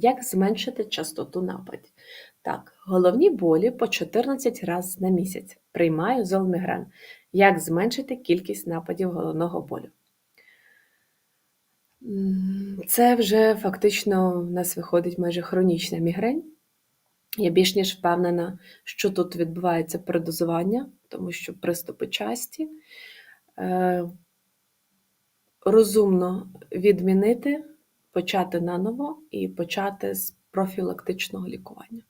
Як зменшити частоту нападів? Так, головні болі по 14 разів на місяць. Приймаю золмігрен. Як зменшити кількість нападів головного болю? Це вже фактично в нас виходить майже хронічна мігрень. Я більш ніж впевнена, що тут відбувається передозування, тому що приступи часті. Е, Розумно відмінити, почати наново і почати з профілактичного лікування.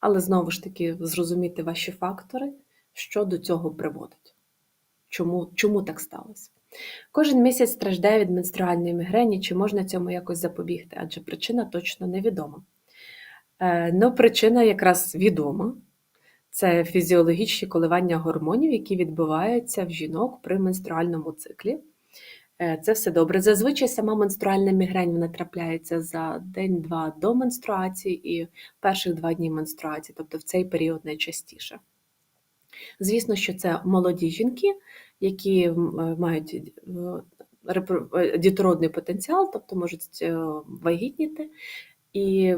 Але знову ж таки зрозуміти ваші фактори, що до цього приводить. Чому, чому так сталося? Кожен місяць страждає від менструальної мігрені, чи можна цьому якось запобігти, адже причина точно невідома. Е, ну, причина якраз відома. Це фізіологічні коливання гормонів, які відбуваються в жінок при менструальному циклі. Е, Це все добре. Зазвичай сама менструальна мігрень вона трапляється за день-два до менструації і перших два дні менструації, тобто в цей період найчастіше. Звісно, що це молоді жінки, які е, мають е, дітородний потенціал, тобто можуть вагітніти. І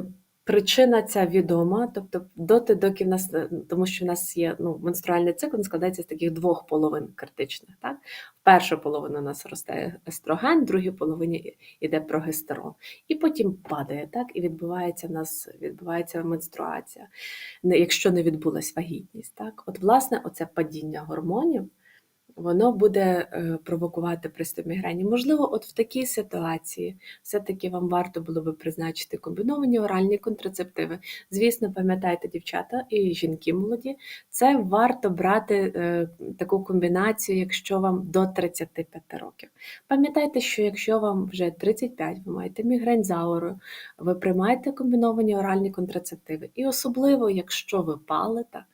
причина ця відома, тобто доти, доки в нас, е, тому що в нас є ну, менструальний цикл, він складається з таких двох половин критичних. Так? В першу половину у нас росте естроген, в другій половині йде прогестерон. І потім падає, так? і відбувається в нас відбувається менструація, якщо не відбулась вагітність. Так? От, власне, оце падіння гормонів воно буде е, провокувати приступ мігрені. Можливо, от в такій ситуації все-таки вам варто було би призначити комбіновані оральні контрацептиви. Звісно, пам'ятайте, дівчата і жінки молоді, це варто брати е, таку комбінацію, якщо вам до 35 років. Пам'ятайте, що якщо вам вже 35, ви маєте мігрень з ви приймаєте комбіновані оральні контрацептиви. І особливо, якщо ви палите,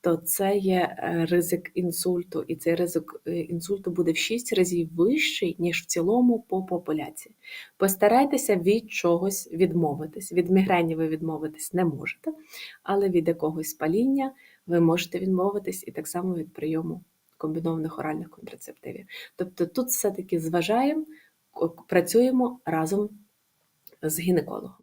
то це є е, ризик інсульту, і цей ризик е, інсульту буде в 6 разів вищий, ніж в цілому по популяції. Постарайтеся від чогось відмовитись. Від мігрені ви відмовитись не можете, але від якогось паління ви можете відмовитись і так само від прийому комбінованих оральних контрацептивів. Тобто тут все-таки зважаємо, працюємо разом з гінекологом.